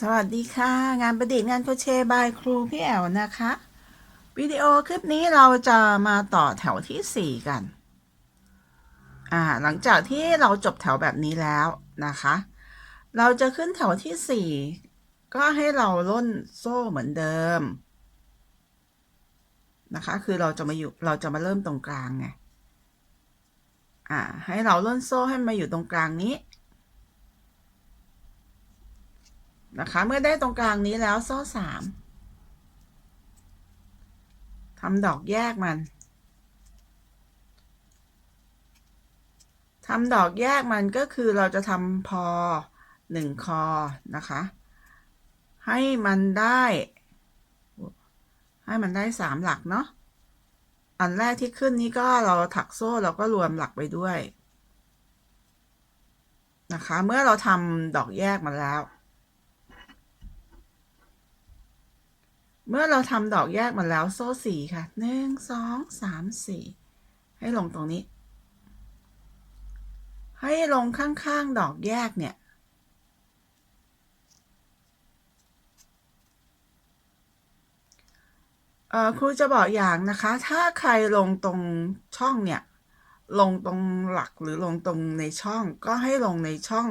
สวัสดีค่ะ งานประดิษฐ์งานโคเชบายครูพี่แอวนะคะ วิดีโอคลิปนี้เราจะมาต่อแถวที่ 4 กันอ่าหลังจากที่เราจบแถวแบบนี้แล้วนะคะ เราจะขึ้นแถวที่ 4 ก็ให้เราล่นโซ่เหมือนเดิมนะคะ คือเราจะมาอยู่เราจะมาเริ่มตรงกลางไงอ่าให้เราล่นโซ่ให้มาอยู่ตรงกลางนี้ นะคะ เมื่อได้ตรงกลางนี้แล้วโซ่สามทำดอกแยกมันทำดอกแยกมันก็คือเราจะทำพอหนึ่งคอนะคะ ให้มันได้ ให้มันได้สามหลักเนาะอันแรกที่ขึ้นนี้ก็เราถักโซ่เราก็รวมหลักไปด้วย นะคะ เมื่อเราทำดอกแยกมาแล้ว เมื่อเราทำดอกแยกมาแล้วโซ่สี่ค่ะหนึ่งสองสามสี่ให้ลงตรงนี้ ให้ลงข้างๆ ดอกแยกเนี่ย ครูจะบอกอย่างนะคะ ถ้าใครลงตรงช่องเนี่ย ลงตรงหลักหรือลงตรงในช่อง ก็ให้ลงในช่อง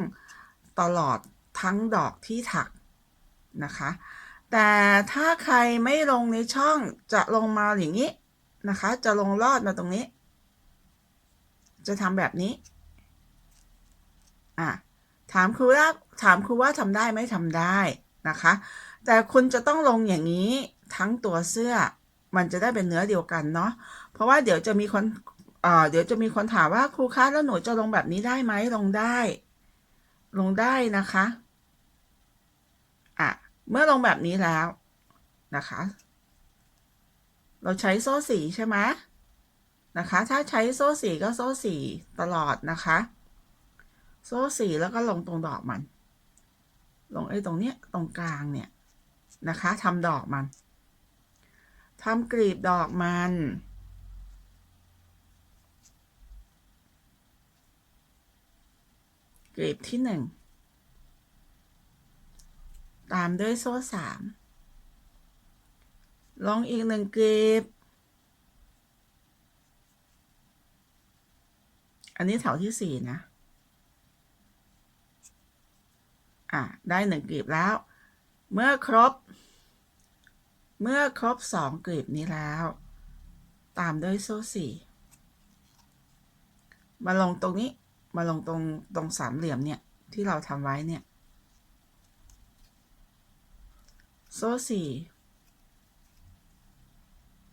ตลอดทั้งดอกที่ถักนะคะ แต่ถ้าใครไม่ลงในช่องจะลงมาอย่างนี้นะคะ จะลงลอดมาตรงนี้ จะทำแบบนี้ อะ ถามครูว่าถามครูว่าทำได้ไหมทำได้นะคะ แต่คุณจะต้องลงอย่างนี้ทั้งตัวเสื้อ มันจะได้เป็นเนื้อเดียวกันเนาะ เพราะว่าเดี๋ยวจะมีคนเอ่อเดี๋ยวจะมีคนถามว่าครูคะแล้วหนูจะลงแบบนี้ได้ไหมลงได้ ลงได้นะคะ อะ เมื่อลงแบบนี้แล้วนะคะ เราใช้โซ่สีใช่ไหมนะคะ ถ้าใช้โซ่สีก็โซ่สีตลอดนะคะ โซ่สีแล้วก็ลงตรงดอกมัน ลงไอ้ตรงเนี้ยตรงกลางเนี่ยนะคะทำดอกมันทำกลีบดอกมันกลีบที่หนึ่ง ตามด้วยโซ่สามลงอีกหนึ่งกลีบ อันนี้แถวที่สี่นะ อะ ได้หนึ่งกลีบแล้ว เมื่อครบ เมื่อครบสองกลีบนี้แล้ว ตามด้วยโซ่สี่มาลงตรงนี้ มาลงตรงตรงสามเหลี่ยมเนี่ย ที่เราทำไว้เนี่ย โซ่สี่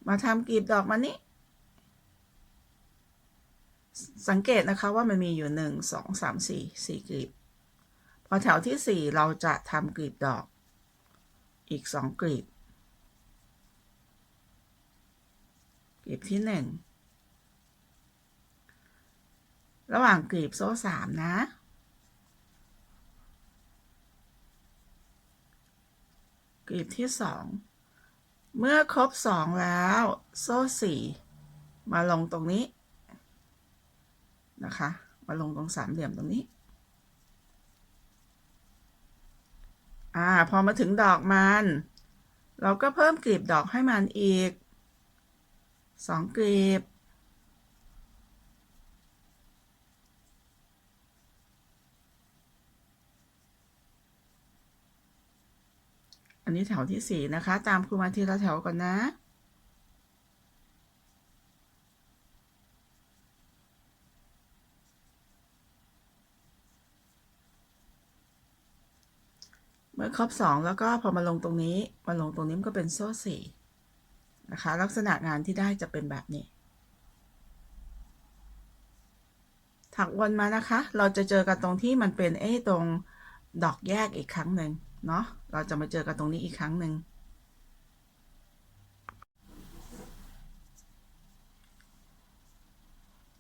มาทำกลีบดอกมานี้ สังเกตนะคะว่ามันมีอยู่หนึ่งสองสามสี่สี่กลีบ พอแถวที่สี่เราจะทำกลีบดอก อีกสองกลีบ กลีบที่หนึ่ง ระหว่างกลีบโซ่สามนะ กลีบที่สองเมื่อครบสองแล้ว โซ่สี่มาลงตรงนี้นะคะ มาลงตรงสามเหลี่ยมตรงนี้ อ่า พอมาถึงดอกมัน เราก็เพิ่มกลีบดอกให้มันอีกสองกลีบ อันนี้แถวที่สี่นะคะ ตามครูมาทีละแถวก่อนนะ เมื่อครบสองแล้วก็พอมาลงตรงนี้มาลงตรงนี้มันก็เป็นโซ่สี่นะคะ ลักษณะงานที่ได้จะเป็นแบบนี้ ถักวนมานะคะ เราจะเจอกันตรงที่มันเป็นไอ้ตรงดอกแยกอีกครั้งหนึ่ง เนาะเราจะมาเจอกันตรงนี้อีกครั้งหนึ่ง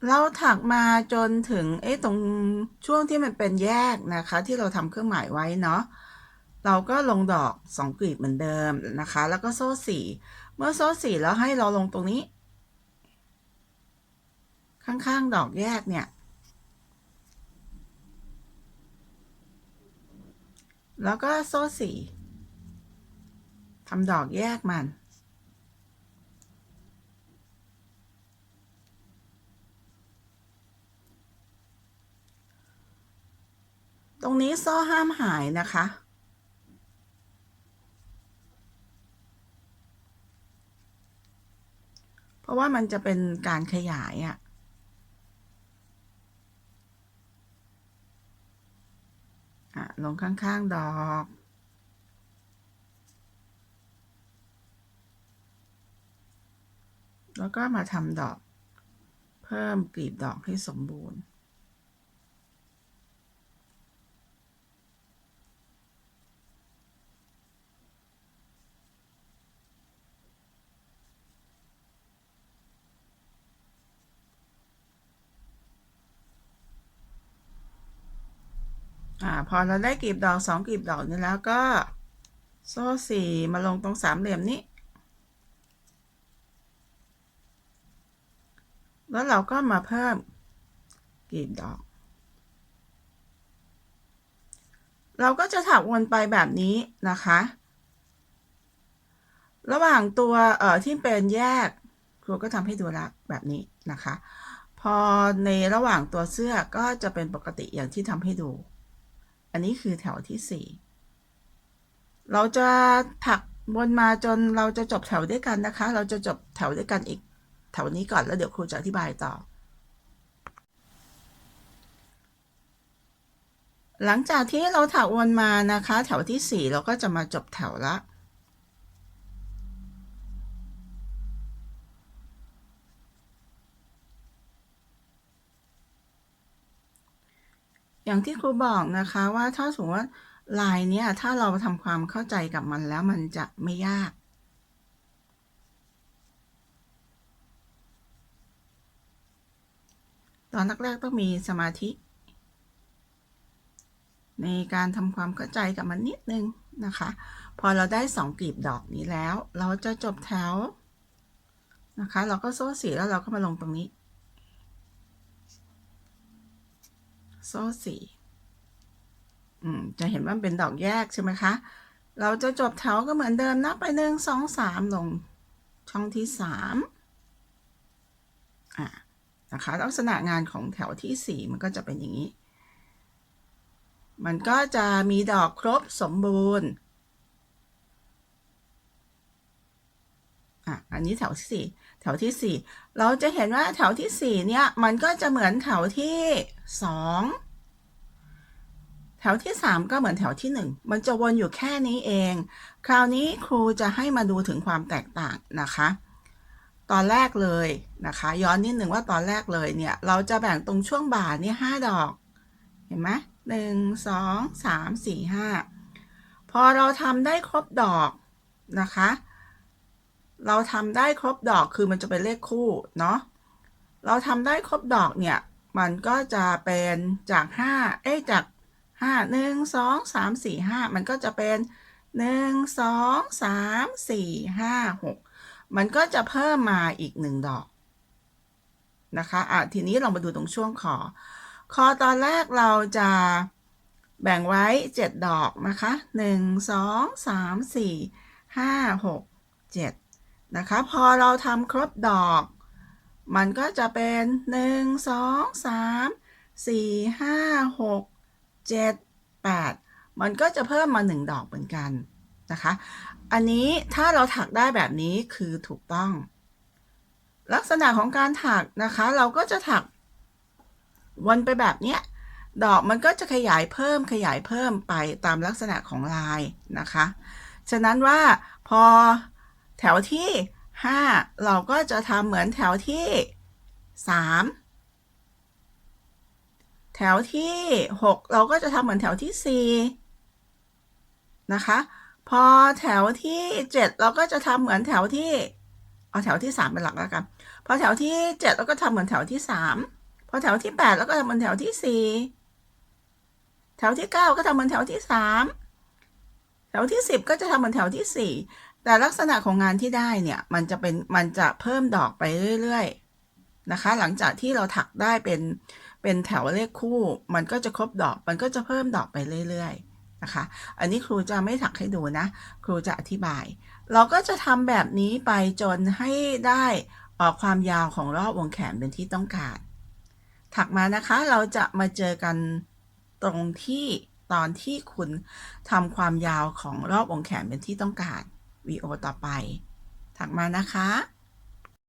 เราถักมาจนถึงไอ้ตรงช่วงที่มันเป็นแยกนะคะ ที่เราทำเครื่องหมายไว้เนาะเราก็ลงดอกสองกลีบเหมือนเดิมนะคะ แล้วก็โซ่สี่เมื่อโซ่สี่แล้วให้เราลงตรงนี้ ข้างๆดอกแยกเนี่ย แล้วก็โซ่สี่ทำดอกแยกมัน ตรงนี้โซ่ห้ามหายนะคะ เพราะว่ามันจะเป็นการขยายอะ่ะ อะลงข้างๆดอกแล้วก็มาทำดอก เพิ่มกลีบดอกให้สมบูรณ์ อ่าพอเราได้กลีบดอกสองกลีบดอกนี้แล้วก็ โซ่สี่มาลงตรงสามเหลี่ยมนี้ แล้วเราก็มาเพิ่มกลีบดอก เราก็จะถักวนไปแบบนี้นะคะ ระหว่างตัวเอ่อที่เป็นแยกครูก็ทำให้ดูละแบบนี้นะคะพอในระหว่างตัวเสื้อก็จะเป็นปกติอย่างที่ทำให้ดู นนี้คือแถวที่สี่เราจะถักวนมาจนเราจะจบแถวด้วยกันนะคะ เราจะจบแถวด้วยกันอีกแถวนี้ก่อนแล้วเดี๋ยวครูจะอธิบายต่อ หลังจากที่เราถักวนมานะคะ แถวที่สี่เราก็จะมาจบแถวละ อย่างที่ครูบอกนะคะว่าถ้าสมมติว่าลายเนี้ยถ้าเราทำความเข้าใจกับมันแล้วมันจะไม่ยาก ตอนแรกๆต้องมีสมาธิ ในการทำความเข้าใจกับมันนิดนึงนะคะ พอเราได้สองกลีบดอกนี้แล้ว เราจะจบแถวนะคะ เราก็โซ่สีแล้วเราก็มาลงตรงนี้ โซ่สี่อืมจะเห็นว่าเป็นดอกแยกใช่ไหมคะ เราจะจบแถวก็เหมือนเดิมนับไปหนึ่งสองสามลงช่องที่สามอ่านะคะลักษณะงานของแถวที่สี่มันก็จะเป็นอย่างนี้ มันก็จะมีดอกครบสมบูรณ์ อะอันนี้แถวที่สี่แถวที่สี่เราจะเห็นว่าแถวที่สี่เนี่ย มันก็จะเหมือนแถวที่สองแถวที่สามก็เหมือนแถวที่หนึ่งมันจะวนอยู่แค่นี้เอง คราวนี้ครูจะให้มาดูถึงความแตกต่างนะคะ ตอนแรกเลยนะคะ ย้อนนิดหนึ่งว่าตอนแรกเลยเนี่ย เราจะแบ่งตรงช่วงบ่านี่ห้าดอก เห็นไหมหนึ่งสองสามสี่ห้าพอเราทำได้ครบดอกนะคะ เราทำได้ครบดอกคือมันจะเป็นเลขคู่เนาะเราทำได้ครบดอกเนี่ย มันก็จะเป็นจาก 5 เอ้จาก 5 1 2 3 4 5 มันก็จะเป็น 1 2 3 4 5 6 มันก็จะเพิ่มมาอีก 1 ดอกนะคะอะทีนี้ลองมาดูตรงช่วงคอ คอตอนแรกเราจะแบ่งไว้ 7 ดอกนะคะ 1 2 3 4 5 6 7 นะคะ พอเราทำครบดอก มันก็จะเป็นหนึ่งสองสามสี่ห้าหกเจ็ดแปดมันก็จะเพิ่มมาหนึ่งดอกเหมือนกันนะคะ อันนี้ถ้าเราถักได้แบบนี้คือถูกต้อง ลักษณะของการถักนะคะ เราก็จะถักวนไปแบบเนี้ยดอกมันก็จะขยายเพิ่มขยายเพิ่มไปตามลักษณะของลายนะคะ ฉะนั้นว่าพอ แถวที่ 5 เราก็จะทำเหมือนแถวที่ 3 แถวที่ 6 เราก็จะทำเหมือนแถวที่ 4 นะคะ พอแถวที่ 7 เราก็จะทำเหมือนแถวที่ เอาแถวที่ 3 เป็นหลักแล้วกัน พอแถวที่ 7 เราก็ทำเหมือนแถวที่ 3 พอแถวที่8แล้วก็ทำเหมือนแถวที่ 4 แถวที่ 9 ก็ทำเหมือนแถวที่ 3 แถวที่ 10 ก็จะทำเหมือนแถวที่ 4 แต่ลักษณะของงานที่ได้เนี่ยมันจะเป็นมันจะเพิ่มดอกไปเรื่อยๆนะคะ หลังจากที่เราถักได้เป็นเป็นแถวเลขคู่ มันก็จะครบดอกมันก็จะเพิ่มดอกไปเรื่อยๆนะคะ อันนี้ครูจะไม่ถักให้ดูนะ ครูจะอธิบาย เราก็จะทำแบบนี้ไปจนให้ได้เอ่อความยาวของรอบวงแขนเป็นที่ต้องการ ถักมานะคะเราจะมาเจอกันตรงที่ตอนที่คุณทำความยาวของรอบวงแขนเป็นที่ต้องการ วีโอต่อไป ถักมานะคะ